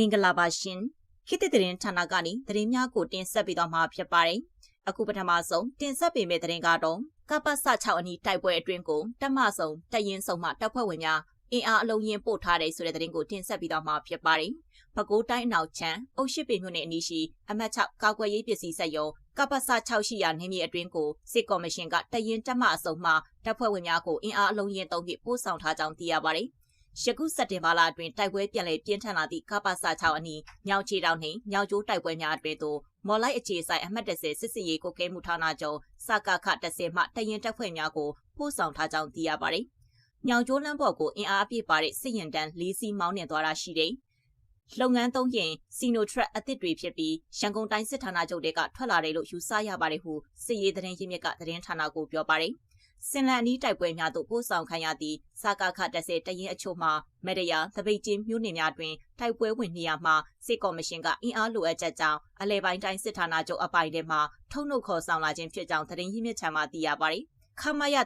မင်္ဂလာပါရှင်ခေတ်သစ်သတင်းဌာနကနေသတင်းများကိုတင်ဆက်ပေးသွားမှာဖြစ်ပါတယ်အခုပထမဆုံးတင်ဆက်ပေးမယ့်သတင်းကတော့ကပ္ပစ6အနီးတိုက်ပွဲအတွင်းကိုတက်မဆုံတရင်ဆုံမှတပ်ဖွဲ့ဝင်များအင်အားအလုံးရင်ပို့ထားတယ်ဆိုတဲ့သတင်းကိုတင်ဆက်ပေးသွားမှာဖြစ်ပါတယ်။ပဲခူးတိုင်းအနောက်ချမ်းအုတ်ရှိပေမြို့နယ်အနီးရှိအမှတ်6ကာကွယ်ရေးပစ္စည်းစက်ရုံကပ္ပစ6ရှိရာနေမြေအတွင်းကိုစစ်ကော်မရှင်ကတရင်တက်မအစုံမှတပ်ဖွဲ့ဝင်များကိုအင်အားအလုံးရင်သုံးပြီးပို့ဆောင်ထားကြောင်းသိရပါတယ်။ ယခုစက်တင်ဘာလအတွင်းတိုက်ပွဲပြန်လည်ပြင်းထန်လာသည့်ကပ္ပစ6အနီးညောင်ချီတောင်နှင့်ညောင်ကျိုးတိုက်ပွဲများအတွင်းသို့မော်လိုက်အခြေဆိုင်အမှတ်30စစ်စီရေးကိုကဲမှုဌာနချုပ်စကခ30မှတရင်တပ်ဖွဲ့များကိုပို့ဆောင်ထားကြောင်းသိရပါတယ်။ညောင်ကျိုးလမ်းပေါ်ကိုအင်အားအပြည့်ပါတဲ့စစ်ရင်တန်း၄စီးမောင်းနှင်သွားတာရှိတယ်။လုပ်ငန်းသုံးရင်စီနိုထရက်အသစ်တွေဖြစ်ပြီးရန်ကုန်တိုင်းစစ်ဌာနချုပ်တွေကထွက်လာတယ်လို့ယူဆရပါတယ်ဟုစစ်ရေးသတင်းရင်းမြစ်ကသတင်းဌာနကိုပြောပါတယ်။ စင်လန်အနီးတိုက်ပွဲများသို့ပို့ဆောင်ခံရသည့်စာကာခတက်စေတရင်အချို့မှမရယာသပိတ်ချင်းမြို့နယ်များတွင်တိုက်ပွဲဝင်နေရမှစစ်ကော်မရှင်ကအင်အားလိုအပ်ချက်ကြောင့်အလဲပိုင်းတိုင်းစစ်ဌာနချုပ်အပိုင်းထဲမှထုံနှုတ်ခေါ်ဆောင်လာခြင်းဖြစ်ကြောင်းသတင်းရင်းမြစ်ချမ်းမှသိရပါတယ်။ခမရ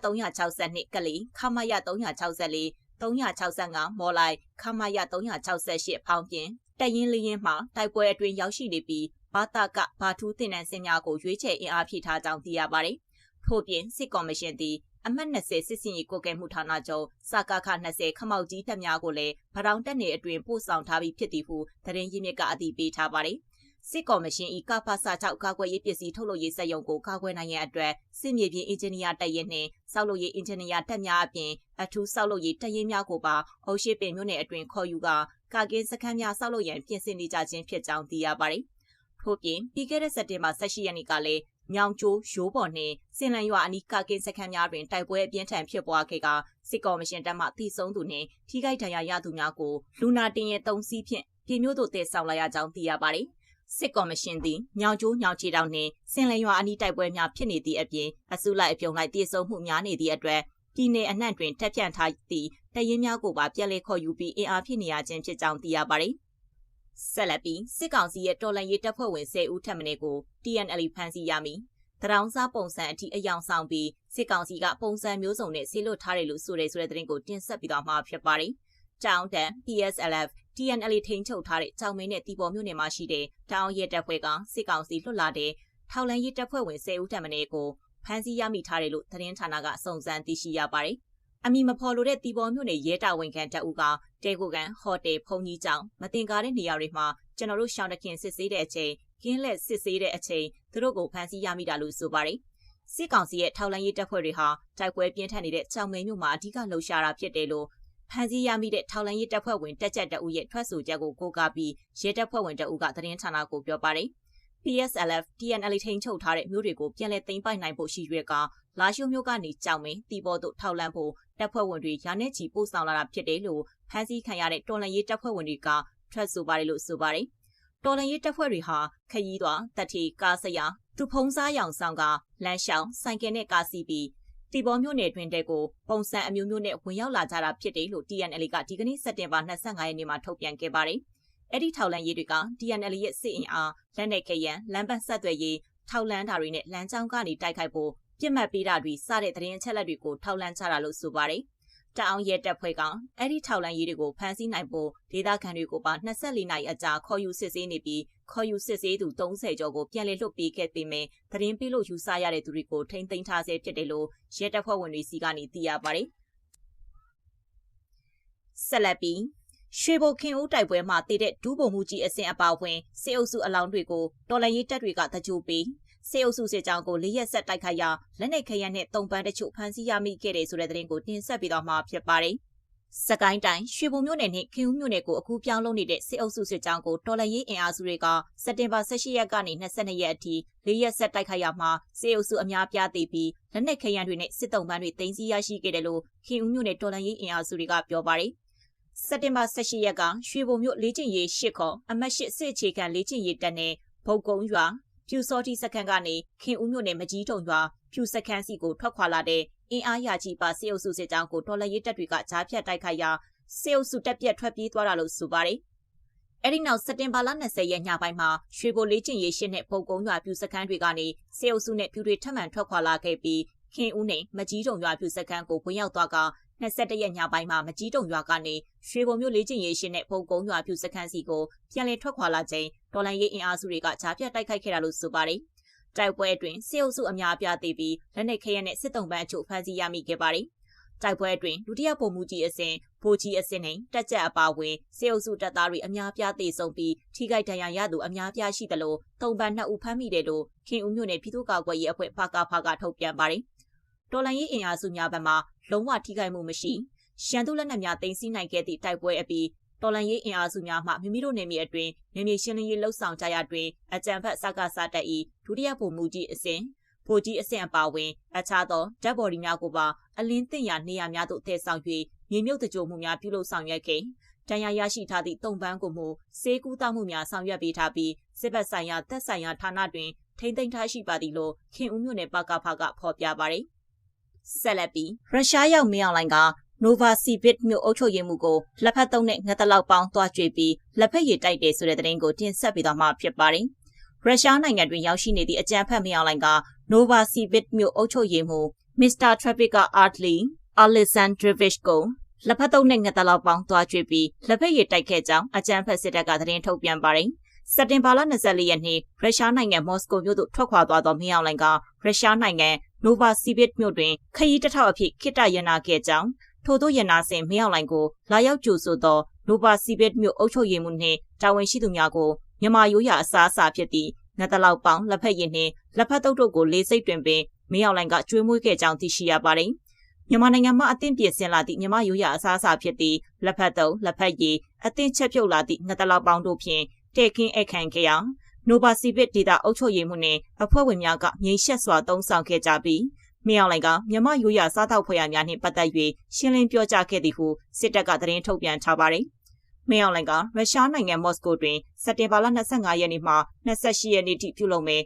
362ကလေးခမရ364 365မော်လိုက်ခမရ368ဖောင်းပြင်တရင်လျင်းမှတိုက်ပွဲအတွင်းရောက်ရှိနေပြီးဘာတာကဘာထူးတင်နန်းစင်များကိုရွေးချယ်အင်အားဖြည့်ထားကြောင်းသိရပါတယ်။ ထို့ပြင်စစ်ကော်မရှင်သည်အမှတ်20စစ်စင်ရေးကိုကဲမှုဌာနချုပ်စကားခ20ခမောက်ကြီးတပ်များကိုလည်းဗရောင်တက်နေအတွင်ပို့ဆောင်ထားပြီးဖြစ်သည်ဟုသတင်းရင်းမြစ်ကအတည်ပြုထားပါတယ်။စစ်ကော်မရှင်ဤကဖဆာ6ကာကွယ်ရေးပစ္စည်းထုတ်လုပ်ရေးစက်ရုံကိုကာကွယ်နိုင်ရန်အတွက်စစ်မြေပြင်အင်ဂျင်နီယာတပ်ရင်းနှင့်စောက်လုပ်ရေးအင်ဂျင်နီယာတပ်များအပြင်အထူးစောက်လုပ်ရေးတပ်ရင်းများကိုပါအုပ်ရှိပင်မြို့နယ်အတွင်ခေါ်ယူကာကာကင်းစခန်းများစောက်လုပ်ရန်ပြင်ဆင်နေကြခြင်းဖြစ်ကြောင်းသိရပါတယ်။ထို့ပြင်ပြီးခဲ့တဲ့စက်တင်ဘာ18ရက်နေ့ကလည်း ညောင်ကျိုးရိုးပေါ်နှင့်စင်လန်ရွာအနီးကကင်းစခန်းများတွင်တိုက်ပွဲအပြင်းထန်ဖြစ်ပွားခဲ့ကစစ်ကော်မရှင်တပ်မှတိစုံသူနှင့်ထိခိုက်ဒဏ်ရာရသူများကိုလူနာတင်ရဲ့တုံးစီးဖြင့်ပြည်မျိုးတို့တည်ဆောင်လာရကြောင်းသိရပါတယ်။စစ်ကော်မရှင်သည်ညောင်ကျိုးညောင်ချီတောင်နှင့်စင်လန်ရွာအနီးတိုက်ပွဲများဖြစ်နေသည့်အပြင်အစုလိုက်အပြုံလိုက်တည်ဆုံမှုများနေသည့်အတွက်ပြည်내အနှံ့တွင်တက်ပြန့်ထားသည့်တရင်များကိုပါပြန်လည်ခေါ်ယူပြီးအင်အားဖြစ်နေရခြင်းဖြစ်ကြောင်းသိရပါတယ် ဆက်လက်ပြီးစစ်ကောင်စီရဲ့တော်လှန်ရေးတပ်ဖွဲ့ဝင်10ဦးထပ်မံကို TNL ဖမ်းဆီးရမည်တရောင်းစားပုံစံအထိအယောင်ဆောင်ပြီးစစ်ကောင်စီကပုံစံမျိုးစုံနဲ့ဆေးလွတ်ထားတယ်လို့ဆိုတဲ့ဆိုတဲ့သတင်းကိုတင်ဆက်ပြီးတော့မှာဖြစ်ပါတယ်။တောင်တန် PSLF TNL ထိန်းချုပ်ထားတဲ့ကြောင်မင်းနဲ့တီပေါ်မြို့နယ်မှာရှိတဲ့တောင်ရဲတပ်ဖွဲ့ကစစ်ကောင်စီလွတ်လာတဲ့ထောက်လန်းရေးတပ်ဖွဲ့ဝင်10ဦးထပ်မံကိုဖမ်းဆီးရမိထားတယ်လို့သတင်းဌာနကစုံစမ်းသိရှိရပါတယ်။ အမည်မဖော်လိုတဲ့တီပေါ်မြို့နယ်ရဲတာဝန်ခံတပ်ဦးကတဲကိုကန်ဟိုတယ်ဖုန်ကြီးကျောင်းမတင်ကားတဲ့နေရာတွေမှာကျွန်တော်တို့ရှောင်းတခင်စစ်ဆေးတဲ့အချိန်ကင်းလက်စစ်ဆေးတဲ့အချိန်သူတို့ကိုဖမ်းဆီးရမိတာလို့ဆိုပါတယ်။စစ်ကောင်စီရဲ့ထောက်လှမ်းရေးတပ်ဖွဲ့တွေဟာတိုက်ပွဲပြင်းထန်နေတဲ့ကြောင်မဲမြို့မှာအဓိကလှုပ်ရှားတာဖြစ်တယ်လို့ဖမ်းဆီးရမိတဲ့ထောက်လှမ်းရေးတပ်ဖွဲ့ဝင်တက်ကြက်တအုပ်ရဲ့ထွက်ဆိုချက်ကိုကိုးကားပြီးရဲတပ်ဖွဲ့ဝင်တအုပ်ကသတင်းဌာနကိုပြောပါတယ်။ PSLF TNL ထိန်းချုပ်ထားတဲ့မြို့တွေကိုပြန်လည်သိမ်းပိုက်နိုင်ဖို့ရှိရွက်ကလာရှိုးမြို့ကနေကြောင်မင်းတီဘော်တို့ထောက်လန့်ဖို့ တပ်ဖွဲ့ဝင်တွေရာနဲ့ချီပို့ဆောင်လာတာဖြစ်တယ်လို့ဖမ်းဆီးခံရတဲ့တော်လန်ရေးတပ်ဖွဲ့ဝင်တွေကထွက်ဆိုပါတယ်လို့ဆိုပါတယ်။တော်လန်ရေးတပ်ဖွဲ့တွေဟာခရီးသွားတက်တီကားစရာသူဖုံးစားရောင်ဆောင်ကလမ်းလျှောက်ဆိုင်ကယ်နဲ့ကားစီးပြီးတီဘောမြို့နယ်တွင်တဲ့ကိုပုံစံအမျိုးမျိုးနဲ့ဝင်ရောက်လာကြတာဖြစ်တယ်လို့ TNL ကဒီကနေ့စက်တင်ဘာ25ရက်နေ့မှာထုတ်ပြန်ခဲ့ပါတယ်။အဲ့ဒီထောက်လန်ရေးတွေက TNL ရဲ့စစ်အင်အားလက်နက်ခဲယံလမ်းပတ်ဆက်သွယ်ရေးထောက်လန်းတာတွေနဲ့လမ်းကြောင်းကနေတိုက်ခိုက်ဖို့ ပြစ်မှတ်ပေးတာတွေစတဲ့သတင်းအချက်အလက်တွေကိုထောက်လန်းချတာလို့ဆိုပါတယ်။တအောင်ရဲတပ်ဖွဲ့ကအဲ့ဒီထောက်လန်းရေးတွေကိုဖမ်းဆီးနိုင်ဖို့ဒေသခံတွေကိုပါ24နာရီအကြာခေါ်ယူစစ်ဆေးနေပြီးခေါ်ယူစစ်ဆေးသူ30ကျော်ကိုပြန်လည်လွှတ်ပေးခဲ့ပေမဲ့သတင်းပေးလို့ယူဆရတဲ့သူတွေကိုထိန်းသိမ်းထားဆဲဖြစ်တယ်လို့ရဲတပ်ဖွဲ့ဝင်တွေစီကနေသိရပါတယ်။ဆက်လက်ပြီးရွှေဘိုခင်ဦးတိုက်ပွဲမှာတည်တဲ့ဒူးပုံမှုကြီးအဆင့်အပါအဝင်စေအုပ်စုအလောင်းတွေကိုတော်လန်ရေးတပ်တွေကတကြိုပြီး စေအုပ်စုစစ်ကြောင်းကိုလေးရက်ဆက်တိုက်ခိုက်ရာလက်နက်ခဲယမ်းနဲ့တုံပန်းတချို့ဖမ်းဆီးရမိခဲ့တယ်ဆိုတဲ့သတင်းကိုတင်ဆက်ပြီးတော့မှဖြစ်ပါတယ်။စကိုင်းတိုင်းရွှေဘုံမြို့နယ်နဲ့ခင်ဦးမြို့နယ်ကိုအခုပြောင်းလုံးနေတဲ့စစ်အုပ်စုစစ်ကြောင်းကိုတော်လရေးအင်အားစုတွေကစက်တင်ဘာ18ရက်ကနေ22ရက်အထိလေးရက်ဆက်တိုက်ခိုက်ရမှာစစ်အုပ်စုအများပြားသေးပြီးလက်နက်ခဲယမ်းတွေနဲ့စစ်တုံးပန်းတွေတင်စီရရှိခဲ့တယ်လို့ခင်ဦးမြို့နယ်တော်လရေးအင်အားစုတွေကပြောပါတယ်။စက်တင်ဘာ18ရက်ကရွှေဘုံမြို့လေးကျင်ရေး၈ခေါ်အမတ်၈စစ်အခြေခံလေးကျင်ရေးတပ်နဲ့ဗုတ်ကုံရွာ ဖြူစောတိစခန်းကနေခင်ဦးမြို့နယ်မကြီးထုံရွာဖြူစခန်းစီကိုထွက်ခွာလာတဲ့အင်အားရကြီးပါစေအုပ်စုစစ်ကြောင်းကိုတော်လှန်ရေးတပ်တွေကကြားဖြတ်တိုက်ခိုက်ရာစေအုပ်စုတပ်ပြက်ထွက်ပြေးသွားတာလို့ဆိုပါတယ်။အဲဒီနောက်စက်တင်ဘာလ20ရက်ညပိုင်းမှာရွှေဘိုလေးကျင်ရေးရှင်းတဲ့ပုံကုန်းရွာဖြူစခန်းတွေကနေစေအုပ်စုနဲ့ဖြူတွေထပ်မံထွက်ခွာလာခဲ့ပြီးခင်ဦးနဲ့မကြီးထုံရွာဖြူစခန်းကိုဝင်ရောက်သွားက 21ရက်ညပိုင်းမှာမကြီးတုံရွာကနေရွှေဘုံမြို့လေးကျင်ရေးရှင်နဲ့ပုံကုန်းရွာပြူစခန်းစီကိုပြန်လည်ထွက်ခွာလာချိန်ဒေါ်လာရေးအင်အားစုတွေကကြားပြတ်တိုက်ခိုက်ခဲ့တာလို့ဆိုပါတယ်။တိုက်ပွဲအတွင်းစစ်အုပ်စုအများအပြားသေးပြီးလက်နက်ခဲယမ်းနဲ့စစ်တုံးပန်းအချို့ဖမ်းဆီးရမိခဲ့ပါတယ်။တိုက်ပွဲအတွင်းဒုတိယပုံမှုကြီးအစဉ်ဗိုလ်ကြီးအစဉ်နဲ့တက်ကြက်အပါဝင်စေအုပ်စုတပ်သားတွေအများပြားသေဆုံးပြီးထိခိုက်ဒဏ်ရာရသူအများပြားရှိသလိုတုံပန်းနှစ်ဦးဖမ်းမိတယ်လို့ခင်ဦးမြို့နယ်ပြည်သူ့ကာကွယ်ရေးအဖွဲ့ဖကဖကထုတ်ပြန်ပါတယ်။ တော်လိုင်းရေးအင်အားစုများဘက်မှလုံးဝထိခိုက်မှုမရှိရှမ်းသူလက်နက်များတင်စီနိုင်ခဲ့သည့်တိုက်ပွဲအပြီးတော်လန်ရေးအင်အားစုများမှမိမိတို့နေမြေအတွင်းနေမြေရှင်းလင်းရေးလှုပ်ဆောင်ကြရတွင်အကြံဖက်စကားစားတက်၏ဒုတိယဗိုလ်မှူးကြီးအစဉ်ဗိုလ်ကြီးအဆင့်အပါဝင်အခြားသောဓာတ်ဘော်ဒီများကိုပါအလင်းတင်ရာနေရာများသို့ထည့်ဆောင်၍မြေမြုပ်တကြိုမှုများပြုလုပ်ဆောင်ရွက်ခဲ့တန်ရာရရှိထားသည့်တုံပန်းကိုမှုစေကူးတောက်မှုများဆောင်ရွက်ပေးထားပြီးစစ်ဘက်ဆိုင်ရာတပ်ဆိုင်ရာဌာနတွင်ထိမ့်သိမ်းထားရှိပါသည်လို့ခင်ဦးမြို့နယ်ပကဖကဖော်ပြပါရယ် ဆက်လက်ပြီးရုရှားရောက်မင်းအောင်လိုင်က Nova Sibit မြို့အုပ်ချုပ်ရေးမှုကိုလက်ဖက်သုံးနဲ့ငှက်တလောက်ပေါင်းသွားကြွေပြီးလက်ဖက်ရည်တိုက်တယ်ဆိုတဲ့သတင်းကိုတင်ဆက်ပေးသွားမှာဖြစ်ပါတယ်။ရုရှားနိုင်ငံတွင်ရောက်ရှိနေသည့်အကြမ်းဖက်မင်းအောင်လိုင်က Nova Sibit မြို့အုပ်ချုပ်ရေးမှု Mr. Traffic Artly Alexandrovich ကိုလက်ဖက်သုံးနဲ့ငှက်တလောက်ပေါင်းသွားကြွေပြီးလက်ဖက်ရည်တိုက်ခဲ့ကြောင်းအကြမ်းဖက်စစ်တပ်ကသတင်းထုတ်ပြန်ပါတယ်။ စက်တင်ဘာလ24ရက်နေ့ရုရှားနိုင်ငံမော်စကိုမြို့သို့ထွက်ခွာသွားသောမင်းအောင်လိုင်ကရုရှားနိုင်ငံနိုဗာစီဘစ်မြို့တွင်ခရီးတစ်ထောက်အဖြစ်ခိတရနာခဲ့ကြောင်းထို့သောရနာစင်မင်းအောင်လိုင်ကိုလာရောက်ကြိုဆိုသောနိုဗာစီဘစ်မြို့အုပ်ချုပ်ရေးမှူးနှင့်တာဝန်ရှိသူများကိုမြန်မာရိုးရာအစားအစာဖြစ်သည့်ငါတလောက်ပေါင်းလက်ဖက်ရည်နှင့်လက်ဖက်တုပ်တို့ကိုလေးစိတ်တွင်ပင်မင်းအောင်လိုင်ကကျွေးမွေးခဲ့ကြောင်းသိရှိရပါတယ်။မြန်မာနိုင်ငံမှာအသင့်ပြင်ဆင်လာသည့်မြန်မာရိုးရာအစားအစာဖြစ်သည့်လက်ဖက်တုပ်လက်ဖက်ရည်အသင့်ချက်ပြုတ်လာသည့်ငါတလောက်ပေါင်းတို့ဖြင့် တဲ့ခင်းအခန့်ခဲ့ရာနိုဘာစီဘစ်ဒေတာအုပ်ချုပ်ရေးမှုနှင့်အဖွဲ့ဝင်များကငြိမ်ရှက်စွာတုံးဆောင်ခဲ့ကြပြီးမင်းအောင်လိုင်ကမြန်မာရိုးရာစားတောက်ဖွဲ့ရများနှင့်ပတ်သက်၍ရှင်းလင်းပြောကြားခဲ့သည်ဟုစစ်တပ်ကသတင်းထုတ်ပြန်ထားပါတယ်။မင်းအောင်လိုင်ကရုရှားနိုင်ငံမော်စကိုတွင်စက်တင်ဘာလ25ရက်နေ့မှ28ရက်နေ့ထိပြုလုပ်မယ်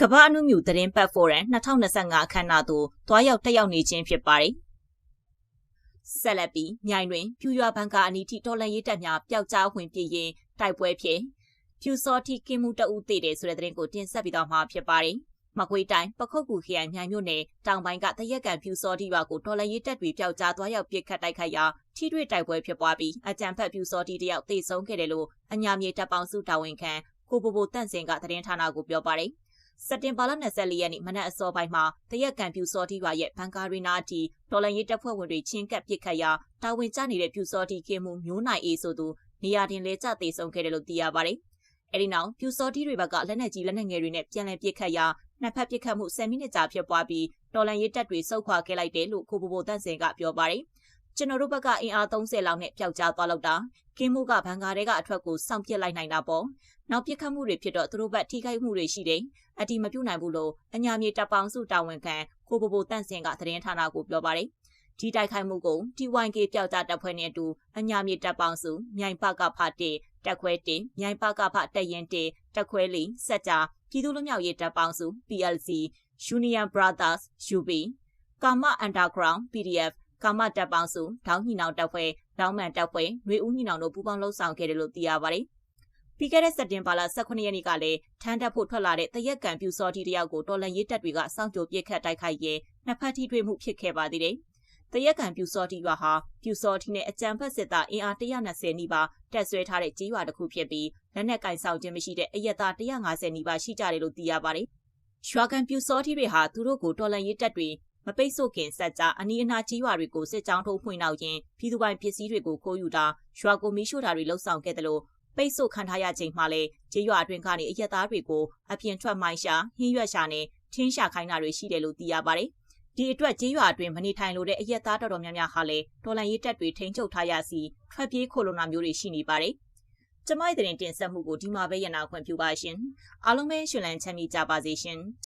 ကမ္ဘာအနုမြူသတင်းပတ်ဖိုရမ်2025အခမ်းအနားသို့တွားရောက်တက်ရောက်နေခြင်းဖြစ်ပါတယ်။ဆက်လက်ပြီးမြိုင်တွင်ဖြူရွာဘန်ကာအနီးထိတော်လန်ရေးတပ်များပျောက်ကြားဝင်ပြည်ရင်တိုက်ပွဲဖြစ် ဖြူစောတိကင်းမှုတအုပ်တည်တယ်ဆိုတဲ့သတင်းကိုတင်ဆက်ပြီးတော့မှာဖြစ်ပါတယ်။မကွေးတိုင်းပခုတ်ကူခရိုင်မြိုင်မြို့နယ်တောင်ပိုင်းကတရက်ကန်ဖြူစောတိရွာကိုတော်လရေးတပ်တွေပျောက်ကြားသွားရောက်ပစ်ခတ်တိုက်ခိုက်ရာထိတွေ့တိုက်ပွဲဖြစ်ပွားပြီးအကြံဖက်ဖြူစောတိတယောက်တေဆုံးခဲ့တယ်လို့အညာမြေတပ်ပေါင်းစုတာဝန်ခံကိုဘိုဘိုတန့်စင်ကသတင်းဌာနကိုပြောပါတယ်စက်တင်ဘာလ24ရက်နေ့မနက်အစောပိုင်းမှာတရက်ကန်ပြူစောတိရွာရဲ့ဘန်ကာရီနာအတီတော်လန်ရေးတပ်ဖွဲ့ဝင်တွေချင်းကပ်ပစ်ခတ်ရာတာဝန်ကျနေတဲ့ပြူစောတိကင်းမှုမျိုးနိုင်အေးဆိုသူနေရာတင်လဲကျသေးဆုံးခဲ့တယ်လို့သိရပါတယ်။ အဲဒီနောက်ပြူစောတိတွေဘက်ကလက်နက်ကြီးလက်နက်ငယ်တွေနဲ့ပြန်လည်ပစ်ခတ်ရာနှစ်ဖက်ပစ်ခတ်မှု10မိနစ်ကြာဖြစ်ပွားပြီးတော်လန်ရေးတပ်တွေဆုတ်ခွာခဲ့လိုက်တယ်လို့ကိုဘိုဘိုတန့်စင်ကပြောပါတယ်။ကျွန်တော်တို့ဘက်ကအင်အား30လောက်နဲ့ပျောက်ကြားသွားလောက်တာကင်းမှုကဘန်ကာတွေကအထွက်ကိုစောင့်ပစ်လိုက်နိုင်တာပေါ့။နောက်ပစ်ခတ်မှုတွေဖြစ်တော့သူတို့ဘက်ထိခိုက်မှုတွေရှိတယ်။အတီမပြုတ်နိုင်ဘူးလို့အညာမြေတပ်ပေါင်းစုတာဝန်ခံကိုဘိုဘိုတန့်စင်ကသတင်းဌာနကိုပြောပါတယ်။ဒီတိုက်ခိုက်မှုကို TYK ပျောက်ကြားတပ်ဖွဲ့နဲ့အတူအညာမြေတပ်ပေါင်းစုမြိုင်ပကဖတ် တက်ခွဲတင်မြိုင်ပကဖတက်ရင်တင်တက်ခွဲလီစက်ကြပြည်သူ့လူမျိုးရေးတပ်ပေါင်းစု PLC Union Brothers UB ကာမ Underground PDF ကာမတပ်ပေါင်းစုဒေါင်းညီနောင်တပ်ဖွဲ့ဒေါင်းမှန်တပ်ဖွဲ့ຫນွေဦးညီနောင်တို့ပူးပေါင်းလှုပ်ဆောင်ခဲ့တယ်လို့သိရပါတယ်။ပြီးခဲ့တဲ့စက်တင်ဘာလ18ရက်နေ့ကလည်းထန်းတက်ဖို့ထွက်လာတဲ့တရက်ကန်ပြူစောတီတယောက်ကိုတော်လန်ရေးတပ်တွေကစောင့်ကြိုပစ်ခတ်တိုက်ခိုက်ရဲနှစ်ဖက်ထိတွေ့မှုဖြစ်ခဲ့ပါသေးတယ်။ တရက်ကန်ပြူစောတိရွာဟာပြူစောတိနဲ့အကြံဖက်စစ်သားအင်အား120နီးပါးတက်ဆွဲထားတဲ့ကြီးရွာတစ်ခုဖြစ်ပြီးလက်နက်ကင်ဆောင်ခြင်းမရှိတဲ့အရက်သား150နီးပါးရှိကြတယ်လို့သိရပါတယ်။ရွာကန်ပြူစောတိတွေဟာသူတို့ကိုတော်လန်ရေးတပ်တွေမပိတ်ဆို့ခင်ဆက်ကြအနီးအနားကြီးရွာတွေကိုစစ်ကြောင်းထိုးဖွင့်နောက်ရင်ပြည်သူပိုင်ပစ္စည်းတွေကိုခိုးယူတာရွာကိုမီးရှို့တာတွေလှုပ်ဆောင်ခဲ့တယ်လို့ပိတ်ဆို့ခံထားရချိန်မှလည်းကြေးရွာအတွင်းကနေအရက်သားတွေကိုအပြင်ထွက်မိုင်းရှာဟင်းရွက်ရှာနဲ့ထင်းရှာခိုင်းတာတွေရှိတယ်လို့သိရပါတယ် ဒီအတွက်ကြေးရွာအတွင်းမနေထိုင်လို့တဲ့အရက်သားတော်တော်များများဟာလည်းတော်လန်ရေးတပ်တွေထိန်းချုပ်ထားရစီထွက်ပြေးခိုလုံတာမျိုးတွေရှိနေပါတယ်။ကျမရဲ့တင်တင်ဆက်မှုကိုဒီမှာပဲရနာခွင့်ပြုပါရှင်။အားလုံးပဲရှင်လန်းချမ်းမြေ့ကြပါစေရှင်။